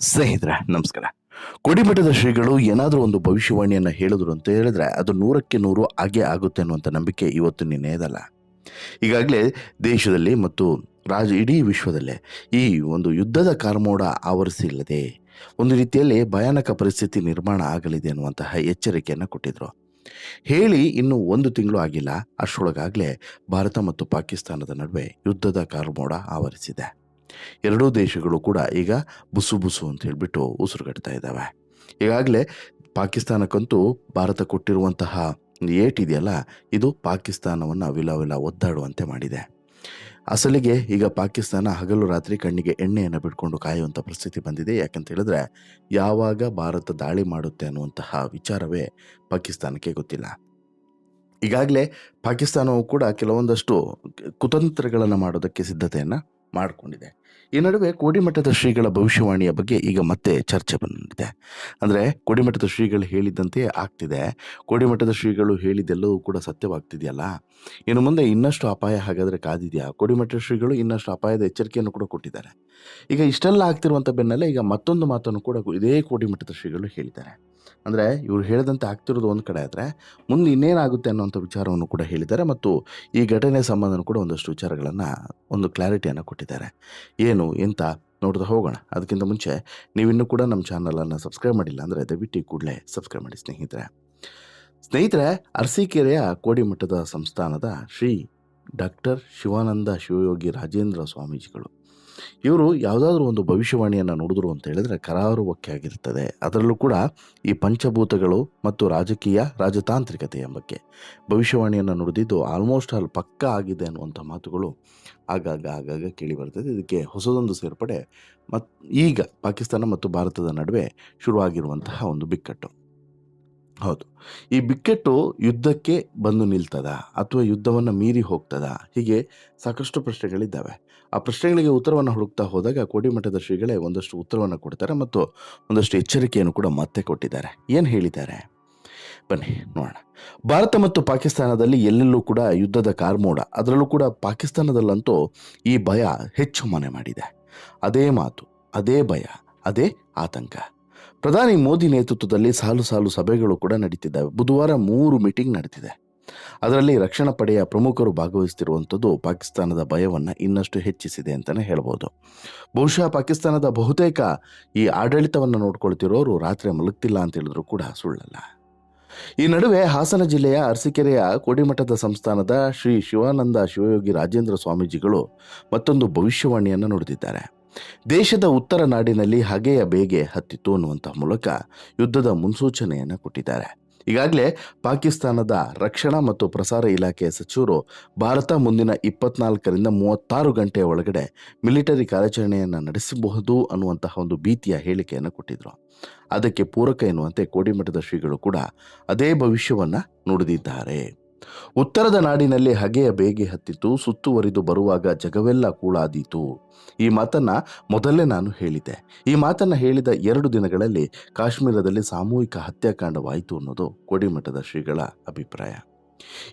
ಸ್ನೇಹಿತರೆ, ನಮಸ್ಕಾರ. ಕೊಡಿಮಠದ ಶ್ರೀಗಳು ಏನಾದರೂ ಒಂದು ಭವಿಷ್ಯವಾಣಿಯನ್ನು ಹೇಳಿದ್ರು ಅಂತ ಹೇಳಿದ್ರೆ ಅದು ನೂರಕ್ಕೆ ನೂರು ಹಾಗೆ ಆಗುತ್ತೆ ಅನ್ನುವಂಥ ನಂಬಿಕೆ ಇವತ್ತು ನಿನ್ನೆಯದಲ್ಲ ಈಗಾಗಲೇ ದೇಶದಲ್ಲಿ ಮತ್ತು ರಾಜ ಇಡೀ ವಿಶ್ವದಲ್ಲೇ ಈ ಒಂದು ಯುದ್ಧದ ಕಾರ್ಮೋಡ ಆವರಿಸಿಲ್ಲದೆ ಒಂದು ರೀತಿಯಲ್ಲಿ ಭಯಾನಕ ಪರಿಸ್ಥಿತಿ ನಿರ್ಮಾಣ ಆಗಲಿದೆ ಅನ್ನುವಂತಹ ಎಚ್ಚರಿಕೆಯನ್ನು ಕೊಟ್ಟಿದ್ರು. ಹೇಳಿ ಇನ್ನು ಒಂದು ತಿಂಗಳು ಆಗಿಲ್ಲ, ಅಷ್ಟರೊಳಗಾಗಲೇ ಭಾರತ ಮತ್ತು ಪಾಕಿಸ್ತಾನದ ನಡುವೆ ಯುದ್ಧದ ಕಾರ್ಮೋಡ ಆವರಿಸಿದೆ. ಎರಡೂ ದೇಶಗಳು ಕೂಡ ಈಗ ಬುಸು ಬುಸು ಅಂತ ಹೇಳ್ಬಿಟ್ಟು ಉಸಿರುಗಟ್ತಾ ಇದ್ದಾವೆ. ಈಗಾಗಲೇ ಪಾಕಿಸ್ತಾನಕ್ಕಂತೂ ಭಾರತ ಕೊಟ್ಟಿರುವಂತಹ ಏಟಿದೆಯಲ್ಲ ಇದು ಪಾಕಿಸ್ತಾನವನ್ನು ವಿಲವಿಲ ಒದ್ದಾಡುವಂತೆ ಮಾಡಿದೆ. ಅಸಲಿಗೆ ಈಗ ಪಾಕಿಸ್ತಾನ ಹಗಲು ರಾತ್ರಿ ಕಣ್ಣಿಗೆ ಎಣ್ಣೆಯನ್ನು ಬಿಟ್ಕೊಂಡು ಕಾಯುವಂಥ ಪರಿಸ್ಥಿತಿ ಬಂದಿದೆ. ಯಾಕಂತ ಹೇಳಿದ್ರೆ ಯಾವಾಗ ಭಾರತ ದಾಳಿ ಮಾಡುತ್ತೆ ಅನ್ನುವಂತಹ ವಿಚಾರವೇ ಪಾಕಿಸ್ತಾನಕ್ಕೆ ಗೊತ್ತಿಲ್ಲ. ಈಗಾಗಲೇ ಪಾಕಿಸ್ತಾನವು ಕೂಡ ಕೆಲವೊಂದಷ್ಟು ಕುತಂತ್ರಗಳನ್ನು ಮಾಡೋದಕ್ಕೆ ಸಿದ್ಧತೆಯನ್ನು ಮಾಡಿಕೊಂಡಿದೆ. ಈ ನಡುವೆ ಕೋಡಿಮಠದ ಶ್ರೀಗಳ ಭವಿಷ್ಯವಾಣಿಯ ಬಗ್ಗೆ ಈಗ ಮತ್ತೆ ಚರ್ಚೆ ಬಂದಿದೆ. ಅಂದರೆ ಕೋಡಿಮಠದ ಶ್ರೀಗಳು ಹೇಳಿದ್ದಂತೆ ಆಗ್ತಿದೆ. ಕೋಡಿಮಠದ ಶ್ರೀಗಳು ಹೇಳಿದ್ದೆಲ್ಲವೂ ಕೂಡ ಸತ್ಯವಾಗ್ತಿದೆಯಲ್ಲ? ಇನ್ನು ಮುಂದೆ ಇನ್ನಷ್ಟು ಅಪಾಯ ಹಾಗಾದರೆ ಕಾದಿದೆಯಾ? ಕೋಡಿಮಠದ ಶ್ರೀಗಳು ಇನ್ನಷ್ಟು ಅಪಾಯದ ಎಚ್ಚರಿಕೆಯನ್ನು ಕೂಡ ಕೊಟ್ಟಿದ್ದಾರೆ. ಈಗ ಇಷ್ಟೆಲ್ಲ ಆಗ್ತಿರುವಂಥ ಬೆನ್ನಲ್ಲೇ ಈಗ ಮತ್ತೊಂದು ಮಾತನ್ನು ಕೂಡ ಇದೇ ಕೋಡಿಮಠದ ಶ್ರೀಗಳು ಹೇಳಿದ್ದಾರೆ. ಅಂದರೆ ಇವರು ಹೇಳಿದಂತೆ ಆಗ್ತಿರೋದು ಒಂದು ಕಡೆ ಆದರೆ ಮುಂದೆ ಇನ್ನೇನಾಗುತ್ತೆ ಅನ್ನೋಂಥ ವಿಚಾರವನ್ನು ಕೂಡ ಹೇಳಿದ್ದಾರೆ ಮತ್ತು ಈ ಘಟನೆ ಸಂಬಂಧ ಕೂಡ ಒಂದಷ್ಟು ವಿಚಾರಗಳನ್ನು ಒಂದು ಕ್ಲಾರಿಟಿಯನ್ನು ಕೊಟ್ಟಿದ್ದಾರೆ. ಏನು, ಎಂತ ನೋಡ್ತಾ ಹೋಗೋಣ. ಅದಕ್ಕಿಂತ ಮುಂಚೆ ನೀವಿನ್ನೂ ಕೂಡ ನಮ್ಮ ಚಾನಲನ್ನು ಸಬ್ಸ್ಕ್ರೈಬ್ ಮಾಡಿಲ್ಲ ಅಂದರೆ ದಯವಿಟ್ಟು ಕೂಡಲೇ ಸಬ್ಸ್ಕ್ರೈಬ್ ಮಾಡಿ ಸ್ನೇಹಿತರೆ. ಸ್ನೇಹಿತರೆ, ಅರಸೀಕೆರೆಯ ಕೋಡಿಮಠದ ಸಂಸ್ಥಾನದ ಶ್ರೀ ಡಾಕ್ಟರ್ ಶಿವಾನಂದ ಶಿವಯೋಗಿ ರಾಜೇಂದ್ರ ಸ್ವಾಮೀಜಿಗಳು. ಇವರು ಯಾವುದಾದ್ರೂ ಒಂದು ಭವಿಷ್ಯವಾಣಿಯನ್ನು ನೋಡಿದ್ರು ಅಂತ ಹೇಳಿದ್ರೆ ಕರಾರುವಕ್ಕೆ ಆಗಿರ್ತದೆ. ಅದರಲ್ಲೂ ಕೂಡ ಈ ಪಂಚಭೂತಗಳು ಮತ್ತು ರಾಜಕೀಯ, ರಾಜತಾಂತ್ರಿಕತೆಯ ಬಗ್ಗೆ ಭವಿಷ್ಯವಾಣಿಯನ್ನು ನುಡಿದಿದ್ದು ಆಲ್ಮೋಸ್ಟ್ ಅಲ್ಲಿ ಪಕ್ಕ ಆಗಿದೆ ಅನ್ನುವಂಥ ಮಾತುಗಳು ಆಗಾಗ ಆಗಾಗ ಕೇಳಿ ಬರ್ತದೆ. ಇದಕ್ಕೆ ಹೊಸದೊಂದು ಸೇರ್ಪಡೆ ಮತ್ತು ಈಗ ಪಾಕಿಸ್ತಾನ ಮತ್ತು ಭಾರತದ ನಡುವೆ ಶುರುವಾಗಿರುವಂತಹ ಒಂದು ಬಿಕ್ಕಟ್ಟು. ಹೌದು. ಈ ಬಿಕ್ಕಟ್ಟು ಯುದ್ಧಕ್ಕೆ ಬಂದು ನಿಲ್ತದ? ಅಥವಾ ಯುದ್ಧವನ್ನು ಮೀರಿ ಹೋಗ್ತದ? ಹೀಗೆ ಸಾಕಷ್ಟು ಪ್ರಶ್ನೆಗಳಿದ್ದಾವೆ. ಆ ಪ್ರಶ್ನೆಗಳಿಗೆ ಉತ್ತರವನ್ನು ಹುಡುಕ್ತಾ ಹೋದಾಗ ಕೋಡಿಮಠದ ಶ್ರೀಗಳೇ ಒಂದಷ್ಟು ಉತ್ತರವನ್ನು ಕೊಡ್ತಾರೆ ಮತ್ತು ಒಂದಷ್ಟು ಎಚ್ಚರಿಕೆಯನ್ನು ಕೂಡ ಮತ್ತೆ ಕೊಟ್ಟಿದ್ದಾರೆ. ಏನು ಹೇಳಿದ್ದಾರೆ? ಬನ್ನಿ, ನೋಡೋಣ. ಭಾರತ ಮತ್ತು ಪಾಕಿಸ್ತಾನದಲ್ಲಿ ಎಲ್ಲೆಲ್ಲೂ ಕೂಡ ಯುದ್ಧದ ಕಾರ್ಮೋಡ, ಅದರಲ್ಲೂ ಕೂಡ ಪಾಕಿಸ್ತಾನದಲ್ಲಂತೂ ಈ ಭಯ ಹೆಚ್ಚು ಮನೆ ಮಾಡಿದೆ. ಅದೇ ಮಾತು, ಅದೇ ಭಯ, ಅದೇ ಆತಂಕ. ಪ್ರಧಾನಿ ಮೋದಿ ನೇತೃತ್ವದಲ್ಲಿ ಸಾಲು ಸಾಲು ಸಭೆಗಳು ಕೂಡ ನಡೀತಿದ್ದಾವೆ. ಬುಧವಾರ ಮೂರು ಮೀಟಿಂಗ್ ನಡೆದಿದೆ ಅದರಲ್ಲಿ ರಕ್ಷಣಾ ಪಡೆಯ ಪ್ರಮುಖರು ಭಾಗವಹಿಸುತ್ತಿರುವಂಥದ್ದು ಪಾಕಿಸ್ತಾನದ ಭಯವನ್ನು ಇನ್ನಷ್ಟು ಹೆಚ್ಚಿಸಿದೆ ಅಂತಲೇ ಹೇಳ್ಬೋದು. ಬಹುಶಃ ಪಾಕಿಸ್ತಾನದ ಬಹುತೇಕ ಈ ಆಡಳಿತವನ್ನು ನೋಡ್ಕೊಳ್ತಿರೋರು ರಾತ್ರಿ ಮಲಗ್ತಿಲ್ಲ ಅಂತ ಹೇಳಿದ್ರು ಕೂಡ ಸುಳ್ಳಲ್ಲ. ಈ ನಡುವೆ ಹಾಸನ ಜಿಲ್ಲೆಯ ಅರಸಿಕೆರೆಯ ಕೋಡಿಮಠದ ಸಂಸ್ಥಾನದ ಶ್ರೀ ಶಿವಾನಂದ ಶಿವಯೋಗಿ ರಾಜೇಂದ್ರ ಸ್ವಾಮೀಜಿಗಳು ಮತ್ತೊಂದು ಭವಿಷ್ಯವಾಣಿಯನ್ನು ನುಡಿದಿದ್ದಾರೆ ದೇಶದ ಉತ್ತರ ನಾಡಿನಲ್ಲಿ ಹಗೆಯ ಬೇಗೆ ಹತ್ತಿತ್ತು ಅನ್ನುವಂಥ ಮೂಲಕ ಯುದ್ಧದ ಮುನ್ಸೂಚನೆಯನ್ನು ಕೊಟ್ಟಿದ್ದಾರೆ. ಈಗಾಗಲೇ ಪಾಕಿಸ್ತಾನದ ರಕ್ಷಣಾ ಮತ್ತು ಪ್ರಸಾರ ಇಲಾಖೆಯ ಸಚಿವರು ಭಾರತ ಮುಂದಿನ ಇಪ್ಪತ್ನಾಲ್ಕರಿಂದ ಮೂವತ್ತಾರು ಗಂಟೆಯ ಒಳಗಡೆ ಮಿಲಿಟರಿ ಕಾರ್ಯಾಚರಣೆಯನ್ನು ನಡೆಸಬಹುದು ಅನ್ನುವಂತಹ ಒಂದು ಭೀತಿಯ ಹೇಳಿಕೆಯನ್ನು ಕೊಟ್ಟಿದ್ರು. ಅದಕ್ಕೆ ಪೂರಕ ಎನ್ನುವಂತೆ ಕೋಡಿಮಠದ ಶ್ರೀಗಳು ಕೂಡ ಅದೇ ಭವಿಷ್ಯವನ್ನು ನುಡಿದಿದ್ದಾರೆ. ಉತ್ತರದ ನಾಡಿನಲ್ಲಿ ಹಗೆಯ ಬೇಗೆ ಹತ್ತಿತು, ಸುತ್ತುವರಿದು ಬರುವಾಗ ಜಗವೆಲ್ಲ ಕೂಳಾದೀತು. ಈ ಮಾತನ್ನ ಮೊದಲೇ ನಾನು ಹೇಳಿದೆ. ಈ ಮಾತನ್ನ ಹೇಳಿದ ಎರಡು ದಿನಗಳಲ್ಲಿ ಕಾಶ್ಮೀರದಲ್ಲಿ ಸಾಮೂಹಿಕ ಹತ್ಯಾಕಾಂಡವಾಯಿತು ಅನ್ನೋದು ಕೋಡಿಮಠದ ಶ್ರೀಗಳ ಅಭಿಪ್ರಾಯ.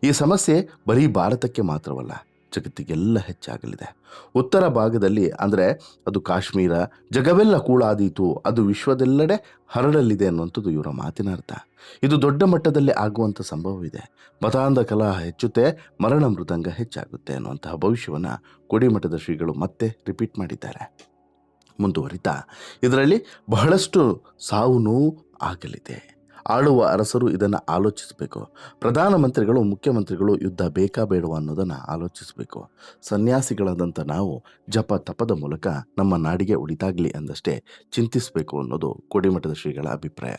ಈ ಸಮಸ್ಯೆ ಬರೀ ಭಾರತಕ್ಕೆ ಮಾತ್ರವಲ್ಲ ಜಗತ್ತಿಗೆಲ್ಲ ಹೆಚ್ಚಾಗಲಿದೆ. ಉತ್ತರ ಭಾಗದಲ್ಲಿ ಅಂದರೆ ಅದು ಕಾಶ್ಮೀರ, ಜಗವೆಲ್ಲ ಕೂಳಾದೀತು, ಅದು ವಿಶ್ವದೆಲ್ಲೆಡೆ ಹರಡಲಿದೆ ಅನ್ನುವಂಥದ್ದು ಇವರ ಮಾತಿನ ಅರ್ಥ. ಇದು ದೊಡ್ಡ ಮಟ್ಟದಲ್ಲಿ ಆಗುವಂಥ ಸಂಭವವಿದೆ. ಮತಾಂಧ ಕಲಹ ಹೆಚ್ಚುತ್ತೆ, ಮರಣ ಮೃದಂಗ ಹೆಚ್ಚಾಗುತ್ತೆ ಅನ್ನುವಂತಹ ಭವಿಷ್ಯವನ್ನು ಕೋಡಿಮಠದ ಶ್ರೀಗಳು ಮತ್ತೆ ರಿಪೀಟ್ ಮಾಡಿದ್ದಾರೆ. ಮುಂದುವರಿತಾ, ಇದರಲ್ಲಿ ಬಹಳಷ್ಟು ಸಾವು ನೋವು ಆಗಲಿದೆ. ಆಳುವ ಅರಸರು ಇದನ್ನು ಆಲೋಚಿಸಬೇಕು. ಪ್ರಧಾನಮಂತ್ರಿಗಳು ಮುಖ್ಯಮಂತ್ರಿಗಳು ಯುದ್ಧ ಬೇಕಾ ಬೇಡವಾ ಅನ್ನೋದನ್ನು ಆಲೋಚಿಸಬೇಕು. ಸನ್ಯಾಸಿಗಳಾದಂಥ ನಾವು ಜಪ ತಪದ ಮೂಲಕ ನಮ್ಮ ನಾಡಿಗೆ ಉಳಿತಾಗಲಿ ಅಂದಷ್ಟೇ ಚಿಂತಿಸಬೇಕು ಅನ್ನೋದು ಕೋಡಿಮಠದ ಶ್ರೀಗಳ ಅಭಿಪ್ರಾಯ.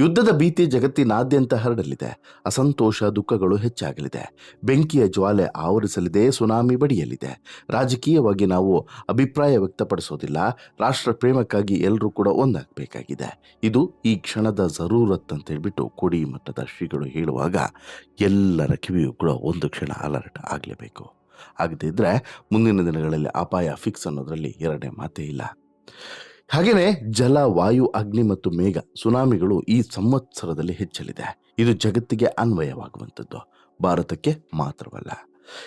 ಯುದ್ಧದ ಭೀತಿ ಜಗತ್ತಿನಾದ್ಯಂತ ಹರಡಲಿದೆ. ಅಸಂತೋಷ ದುಃಖಗಳು ಹೆಚ್ಚಾಗಲಿದೆ. ಬೆಂಕಿಯ ಜ್ವಾಲೆ ಆವರಿಸಲಿದೆ, ಸುನಾಮಿ ಬಡಿಯಲಿದೆ. ರಾಜಕೀಯವಾಗಿ ನಾವು ಅಭಿಪ್ರಾಯ ವ್ಯಕ್ತಪಡಿಸೋದಿಲ್ಲ. ರಾಷ್ಟ್ರ ಪ್ರೇಮಕ್ಕಾಗಿ ಎಲ್ಲರೂ ಕೂಡ ಒಂದಾಗಬೇಕಾಗಿದೆ. ಇದು ಈ ಕ್ಷಣದ ಜರೂರತ್ ಅಂತ ಹೇಳಿಬಿಟ್ಟು ಕೋಡಿ ಮಟ್ಟದ ಶ್ರೀಗಳು ಹೇಳುವಾಗ ಎಲ್ಲರ ಕಿವಿಯೂ ಕೂಡ ಒಂದು ಕ್ಷಣ ಅಲರ್ಟ್ ಆಗಲೇಬೇಕು. ಆಗದಿದ್ದರೆ ಮುಂದಿನ ದಿನಗಳಲ್ಲಿ ಅಪಾಯ ಫಿಕ್ಸ್ ಅನ್ನೋದರಲ್ಲಿ ಎರಡನೇ ಮಾತೇ ಇಲ್ಲ. ಹಾಗೆಯೇ ಜಲ, ವಾಯು, ಅಗ್ನಿ ಮತ್ತು ಮೇಘ ಸುನಾಮಿಗಳು ಈ ಸಂವತ್ಸರದಲ್ಲಿ ಹೆಚ್ಚಲಿದೆ. ಇದು ಜಗತ್ತಿಗೆ ಅನ್ವಯವಾಗುವಂಥದ್ದು. ಭಾರತಕ್ಕೆ ಮಾತ್ರವಲ್ಲ.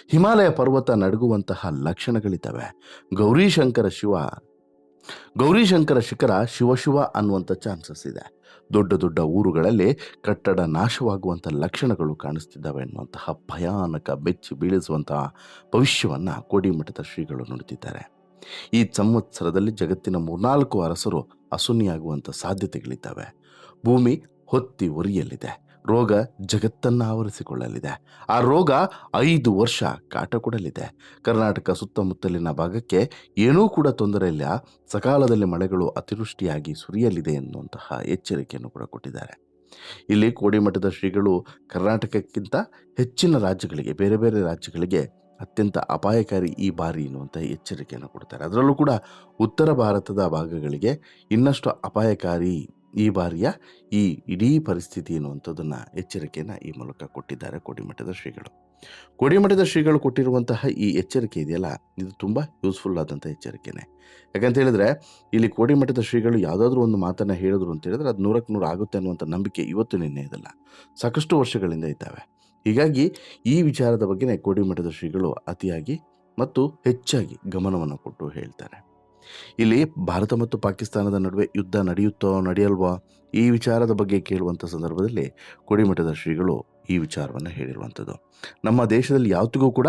ಹಿಮಾಲಯ ಪರ್ವತ ನಡುಗುವಂತಹ ಲಕ್ಷಣಗಳಿದ್ದಾವೆ. ಗೌರಿಶಂಕರ ಶಿವ ಗೌರಿಶಂಕರ ಶಿಖರ ಶಿವಶಿವ ಅನ್ನುವಂಥ ಚಾನ್ಸಸ್ ಇದೆ. ದೊಡ್ಡ ದೊಡ್ಡ ಊರುಗಳಲ್ಲಿ ಕಟ್ಟಡ ನಾಶವಾಗುವಂಥ ಲಕ್ಷಣಗಳು ಕಾಣಿಸ್ತಿದ್ದಾವೆ ಎನ್ನುವಂತಹ ಭಯಾನಕ ಬೆಚ್ಚಿ ಬೀಳಿಸುವಂತಹ ಭವಿಷ್ಯವನ್ನು ಕೋಡಿಮಠದ ಶ್ರೀಗಳು ನುಡಿದಿದ್ದಾರೆ. ಈ ಸಂವತ್ಸರದಲ್ಲಿ ಜಗತ್ತಿನ ಮೂರ್ನಾಲ್ಕು ಅರಸರು ಅಸುನಿಯಾಗುವಂಥ ಸಾಧ್ಯತೆಗಳಿದ್ದಾವೆ. ಭೂಮಿ ಹೊತ್ತಿ ಒರಿಯಲಿದೆ ರೋಗ ಜಗತ್ತನ್ನು ಆವರಿಸಿಕೊಳ್ಳಲಿದೆ. ಆ ರೋಗ ಐದು ವರ್ಷ ಕಾಟ ಕೊಡಲಿದೆ ಕರ್ನಾಟಕ ಸುತ್ತಮುತ್ತಲಿನ ಭಾಗಕ್ಕೆ ಏನೂ ಕೂಡ ತೊಂದರೆ ಇಲ್ಲ. ಸಕಾಲದಲ್ಲಿ ಮಳೆಗಳು ಅತಿವೃಷ್ಟಿಯಾಗಿ ಸುರಿಯಲಿದೆ ಎನ್ನುವಂತಹ ಎಚ್ಚರಿಕೆಯನ್ನು ಕೂಡ ಕೊಟ್ಟಿದ್ದಾರೆ. ಇಲ್ಲಿ ಕೋಡಿಮಠದ ಶ್ರೀಗಳು ಕರ್ನಾಟಕಕ್ಕಿಂತ ಹೆಚ್ಚಿನ ರಾಜ್ಯಗಳಿಗೆ, ಬೇರೆ ಬೇರೆ ರಾಜ್ಯಗಳಿಗೆ ಅತ್ಯಂತ ಅಪಾಯಕಾರಿ ಈ ಬಾರಿ ಎನ್ನುವಂಥ ಎಚ್ಚರಿಕೆಯನ್ನು ಕೊಡ್ತಾರೆ. ಅದರಲ್ಲೂ ಕೂಡ ಉತ್ತರ ಭಾರತದ ಭಾಗಗಳಿಗೆ ಇನ್ನಷ್ಟು ಅಪಾಯಕಾರಿ ಈ ಬಾರಿಯ ಈ ಇಡೀ ಪರಿಸ್ಥಿತಿ ಎನ್ನುವಂಥದ್ದನ್ನು ಎಚ್ಚರಿಕೆಯನ್ನು ಈ ಮೂಲಕ ಕೊಟ್ಟಿದ್ದಾರೆ ಕೋಡಿಮಠದ ಶ್ರೀಗಳು. ಕೋಡಿಮಠದ ಶ್ರೀಗಳು ಕೊಟ್ಟಿರುವಂತಹ ಈ ಎಚ್ಚರಿಕೆ ಇದೆಯಲ್ಲ, ಇದು ತುಂಬ ಯೂಸ್ಫುಲ್ ಆದಂಥ ಎಚ್ಚರಿಕೆನೇ. ಯಾಕಂತ ಹೇಳಿದ್ರೆ, ಇಲ್ಲಿ ಕೋಡಿಮಠದ ಶ್ರೀಗಳು ಯಾವುದಾದ್ರೂ ಒಂದು ಮಾತನ್ನು ಹೇಳಿದ್ರು ಅಂತ ಹೇಳಿದ್ರೆ ಅದು ನೂರಕ್ಕೆ ನೂರು ಆಗುತ್ತೆ ಅನ್ನುವಂಥ ನಂಬಿಕೆ ಇವತ್ತು ನಿನ್ನೆ ಇದಲ್ಲ. ಸಾಕಷ್ಟು ವರ್ಷಗಳಿಂದ ಇದ್ದಾವೆ. ಹೀಗಾಗಿ ಈ ವಿಚಾರದ ಬಗ್ಗೆನೇ ಕೋಡಿಮಠದ ಶ್ರೀಗಳು ಅತಿಯಾಗಿ ಮತ್ತು ಹೆಚ್ಚಾಗಿ ಗಮನವನ್ನು ಕೊಟ್ಟು ಹೇಳ್ತಾರೆ. ಇಲ್ಲಿ ಭಾರತ ಮತ್ತು ಪಾಕಿಸ್ತಾನದ ನಡುವೆ ಯುದ್ಧ ನಡೆಯುತ್ತೋ ನಡೆಯಲ್ವೋ ಈ ವಿಚಾರದ ಬಗ್ಗೆ ಕೇಳುವಂಥ ಸಂದರ್ಭದಲ್ಲಿ ಕೋಡಿಮಠದ ಶ್ರೀಗಳು ಈ ವಿಚಾರವನ್ನು ಹೇಳಿರುವಂಥದ್ದು. ನಮ್ಮ ದೇಶದಲ್ಲಿ ಯಾವತ್ತಿಗೂ ಕೂಡ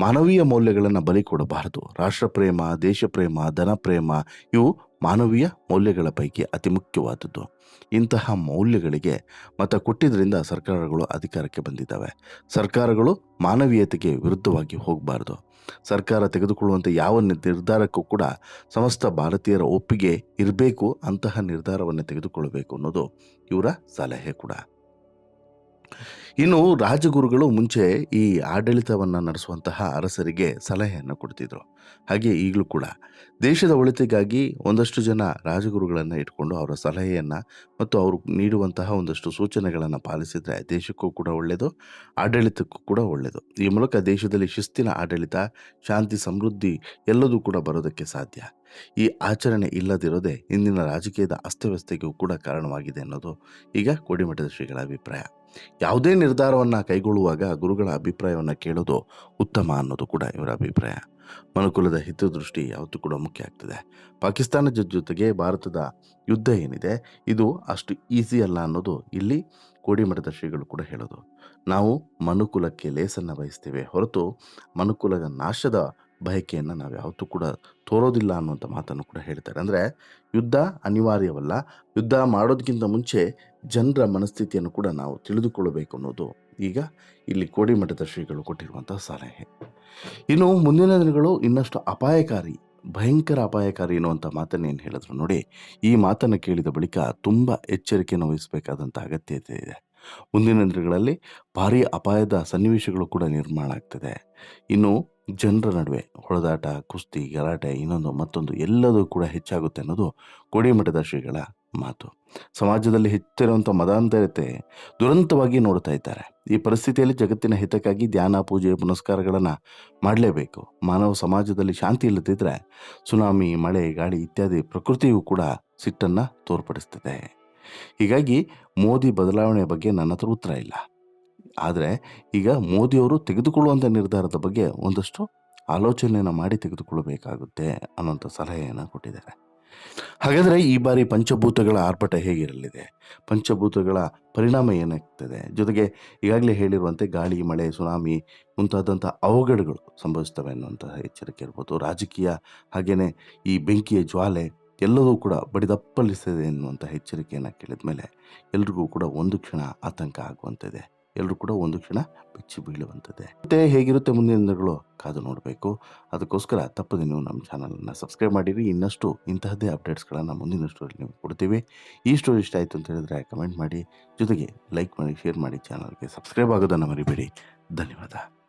ಮಾನವೀಯ ಮೌಲ್ಯಗಳನ್ನು ಬಲಿ ಕೊಡಬಾರದು. ಪ್ರೇಮ ದೇಶಪ್ರೇಮ, ಧನಪ್ರೇಮ ಇವು ಮಾನವೀಯ ಮೌಲ್ಯಗಳ ಪೈಕಿ ಅತಿ ಮುಖ್ಯವಾದದ್ದು. ಇಂತಹ ಮೌಲ್ಯಗಳಿಗೆ ಮತ ಕೊಟ್ಟಿದ್ದರಿಂದ ಸರ್ಕಾರಗಳು ಅಧಿಕಾರಕ್ಕೆ ಬಂದಿದ್ದಾವೆ. ಸರ್ಕಾರಗಳು ಮಾನವೀಯತೆಗೆ ವಿರುದ್ಧವಾಗಿ ಹೋಗಬಾರ್ದು. ಸರ್ಕಾರ ತೆಗೆದುಕೊಳ್ಳುವಂಥ ಯಾವ ನಿರ್ಧಾರಕ್ಕೂ ಕೂಡ ಸಮಸ್ತ ಭಾರತೀಯರ ಒಪ್ಪಿಗೆ ಇರಬೇಕು ಅಂತಹ ನಿರ್ಧಾರವನ್ನು ತೆಗೆದುಕೊಳ್ಳಬೇಕು ಅನ್ನೋದು ಇವರ ಸಲಹೆ ಕೂಡ. ಇನ್ನು ರಾಜಗುರುಗಳು ಮುಂಚೆ ಈ ಆಡಳಿತವನ್ನು ನಡೆಸುವಂತಹ ಅರಸರಿಗೆ ಸಲಹೆಯನ್ನು ಕೊಡ್ತಿದ್ರು. ಹಾಗೆ ಈಗಲೂ ಕೂಡ. ದೇಶದ ಒಳಿತಿಗಾಗಿ ಒಂದಷ್ಟು ಜನ ರಾಜಗುರುಗಳನ್ನು ಇಟ್ಕೊಂಡು ಅವರ ಸಲಹೆಯನ್ನು ಮತ್ತು ಅವರು ನೀಡುವಂತಹ ಒಂದಷ್ಟು ಸೂಚನೆಗಳನ್ನು ಪಾಲಿಸಿದರೆ ದೇಶಕ್ಕೂ ಕೂಡ ಒಳ್ಳೆಯದು ಆಡಳಿತಕ್ಕೂ ಕೂಡ ಒಳ್ಳೆಯದು ಈ ಮೂಲಕ ದೇಶದಲ್ಲಿ ಶಿಸ್ತಿನ ಆಡಳಿತ, ಶಾಂತಿ, ಸಮೃದ್ಧಿ ಎಲ್ಲದೂ ಕೂಡ ಬರೋದಕ್ಕೆ ಸಾಧ್ಯ. ಈ ಆಚರಣೆ ಇಲ್ಲದಿರೋದೇ ಇಂದಿನ ರಾಜಕೀಯದ ಅಸ್ತವ್ಯಸ್ತೆಗೂ ಕೂಡ ಕಾರಣವಾಗಿದೆ ಅನ್ನೋದು ಈಗ ಕೋಡಿಮಠದ ಶ್ರೀಗಳ ಅಭಿಪ್ರಾಯ. ಯಾವುದೇ ನಿರ್ಧಾರವನ್ನು ಕೈಗೊಳ್ಳುವಾಗ ಗುರುಗಳ ಅಭಿಪ್ರಾಯವನ್ನು ಕೇಳೋದು ಉತ್ತಮ ಅನ್ನೋದು ಕೂಡ ಇವರ ಅಭಿಪ್ರಾಯ. ಮನುಕುಲದ ಹಿತದೃಷ್ಟಿ ಯಾವತ್ತೂ ಕೂಡ ಮುಖ್ಯ ಆಗ್ತದೆ. ಪಾಕಿಸ್ತಾನದ ಜೊತೆಗೆ ಭಾರತದ ಯುದ್ಧ ಏನಿದೆ, ಇದು ಅಷ್ಟು ಈಸಿ ಅಲ್ಲ ಅನ್ನೋದು ಇಲ್ಲಿ ಕೋಡಿಮಠದ ಶ್ರೀಗಳು ಕೂಡ ಹೇಳೋದು. ನಾವು ಮನುಕುಲಕ್ಕೆ ಲೇಸನ್ನು ಬಯಸ್ತೇವೆ ಹೊರತು ಮನುಕುಲದ ನಾಶದ ಬಯಕೆಯನ್ನು ನಾವು ಯಾವತ್ತೂ ಕೂಡ ತೋರೋದಿಲ್ಲ ಅನ್ನುವಂಥ ಮಾತನ್ನು ಕೂಡ ಹೇಳ್ತಾರೆ. ಅಂದರೆ ಯುದ್ಧ ಅನಿವಾರ್ಯವಲ್ಲ. ಯುದ್ಧ ಮಾಡೋದಕ್ಕಿಂತ ಮುಂಚೆ ಜನರ ಮನಸ್ಥಿತಿಯನ್ನು ಕೂಡ ನಾವು ತಿಳಿದುಕೊಳ್ಳಬೇಕು ಅನ್ನೋದು ಈಗ ಇಲ್ಲಿ ಕೋಡಿಮಠದ ಶ್ರೀಗಳು ಕೊಟ್ಟಿರುವಂತಹ ಸಲಹೆ. ಇನ್ನು ಮುಂದಿನ ದಿನಗಳು ಇನ್ನಷ್ಟು ಅಪಾಯಕಾರಿ, ಭಯಂಕರ ಅಪಾಯಕಾರಿ ಎನ್ನುವಂಥ ಮಾತನ್ನು ಏನು ಹೇಳಿದ್ರು ನೋಡಿ. ಈ ಮಾತನ್ನು ಕೇಳಿದ ಬಳಿಕ ತುಂಬ ಎಚ್ಚರಿಕೆಯನ್ನು ವಹಿಸಬೇಕಾದಂಥ ಅಗತ್ಯತೆ ಇದೆ. ಮುಂದಿನ ದಿನಗಳಲ್ಲಿ ಭಾರಿ ಅಪಾಯದ ಸನ್ನಿವೇಶಗಳು ಕೂಡ ನಿರ್ಮಾಣ ಆಗ್ತದೆ. ಇನ್ನು ಜನರ ನಡುವೆ ಹೊಡೆದಾಟ, ಕುಸ್ತಿ, ಗಲಾಟೆ, ಇನ್ನೊಂದು ಮತ್ತೊಂದು ಎಲ್ಲದೂ ಕೂಡ ಹೆಚ್ಚಾಗುತ್ತೆ ಅನ್ನೋದು ಕೋಡಿಮಠದ ಶ್ರೀಗಳ ಮಾತು. ಸಮಾಜದಲ್ಲಿ ಹೆಚ್ಚಿರುವಂಥ ಮದಾಂತರತೆ ದುರಂತವಾಗಿ ನೋಡ್ತಾ ಇದ್ದಾರೆ. ಈ ಪರಿಸ್ಥಿತಿಯಲ್ಲಿ ಜಗತ್ತಿನ ಹಿತಕ್ಕಾಗಿ ಧ್ಯಾನ, ಪೂಜೆ, ಪುನಸ್ಕಾರಗಳನ್ನು ಮಾಡಲೇಬೇಕು. ಮಾನವ ಸಮಾಜದಲ್ಲಿ ಶಾಂತಿ ಇಲ್ಲದಿದ್ದರೆ ಸುನಾಮಿ, ಮಳೆ, ಗಾಳಿ ಇತ್ಯಾದಿ ಪ್ರಕೃತಿಯು ಕೂಡ ಸಿಟ್ಟನ್ನು ತೋರ್ಪಡಿಸ್ತದೆ. ಹೀಗಾಗಿ ಮೋದಿ ಬದಲಾವಣೆ ಬಗ್ಗೆ ನನ್ನ ಹತ್ರ ಉತ್ತರ ಇಲ್ಲ. ಆದರೆ ಈಗ ಮೋದಿಯವರು ತೆಗೆದುಕೊಳ್ಳುವಂಥ ನಿರ್ಧಾರದ ಬಗ್ಗೆ ಒಂದಷ್ಟು ಆಲೋಚನೆಯನ್ನು ಮಾಡಿ ತೆಗೆದುಕೊಳ್ಳಬೇಕಾಗುತ್ತೆ ಅನ್ನೋಂಥ ಸಲಹೆಯನ್ನು ಕೊಟ್ಟಿದ್ದಾರೆ. ಹಾಗಾದರೆ ಈ ಬಾರಿ ಪಂಚಭೂತಗಳ ಆರ್ಭಟ ಹೇಗಿರಲಿದೆ? ಪಂಚಭೂತಗಳ ಪರಿಣಾಮ ಏನಾಗ್ತದೆ? ಜೊತೆಗೆ ಈಗಾಗಲೇ ಹೇಳಿರುವಂತೆ ಗಾಳಿ, ಮಳೆ, ಸುನಾಮಿ ಮುಂತಾದಂಥ ಅವಘಡಗಳು ಸಂಭವಿಸ್ತವೆ ಅನ್ನುವಂತಹ ಎಚ್ಚರಿಕೆ ಇರ್ಬೋದು. ರಾಜಕೀಯ ಹಾಗೆಯೇ ಈ ಬೆಂಕಿಯ ಜ್ವಾಲೆ ಎಲ್ಲವೂ ಕೂಡ ಬಡಿದಪ್ಪಲಿಸಿದೆ ಎನ್ನುವಂಥ ಎಚ್ಚರಿಕೆಯನ್ನು ಕೇಳಿದ ಮೇಲೆ ಎಲ್ರಿಗೂ ಕೂಡ ಒಂದು ಕ್ಷಣ ಆತಂಕ ಆಗುವಂಥದ್ದೇ. ಎಲ್ಲರೂ ಕೂಡ ಒಂದು ಕ್ಷಣ ಬೆಚ್ಚಿ ಬೀಳುವಂಥದ್ದೇ. ಮತ್ತೆ ಹೇಗಿರುತ್ತೆ ಮುಂದಿನ ದಿನಗಳು ಕಾದು ನೋಡಬೇಕು. ಅದಕ್ಕೋಸ್ಕರ ತಪ್ಪದೆ ನೀವು ನಮ್ಮ ಚಾನಲನ್ನು ಸಬ್ಸ್ಕ್ರೈಬ್ ಮಾಡಿರಿ. ಇನ್ನಷ್ಟು ಇಂತಹದ್ದೇ ಅಪ್ಡೇಟ್ಸ್ಗಳನ್ನು ಮುಂದಿನ ಸ್ಟೋರಿ ನೀವು ಕೊಡ್ತೀವಿ. ಈ ಸ್ಟೋರಿ ಇಷ್ಟ ಆಯಿತು ಅಂತ ಹೇಳಿದ್ರೆ ಕಮೆಂಟ್ ಮಾಡಿ. ಜೊತೆಗೆ ಲೈಕ್ ಮಾಡಿ, ಶೇರ್ ಮಾಡಿ ಚಾನಲ್ಗೆ ಸಬ್ಸ್ಕ್ರೈಬ್ ಆಗೋದನ್ನು ಮರಿಬೇಡಿ. ಧನ್ಯವಾದ.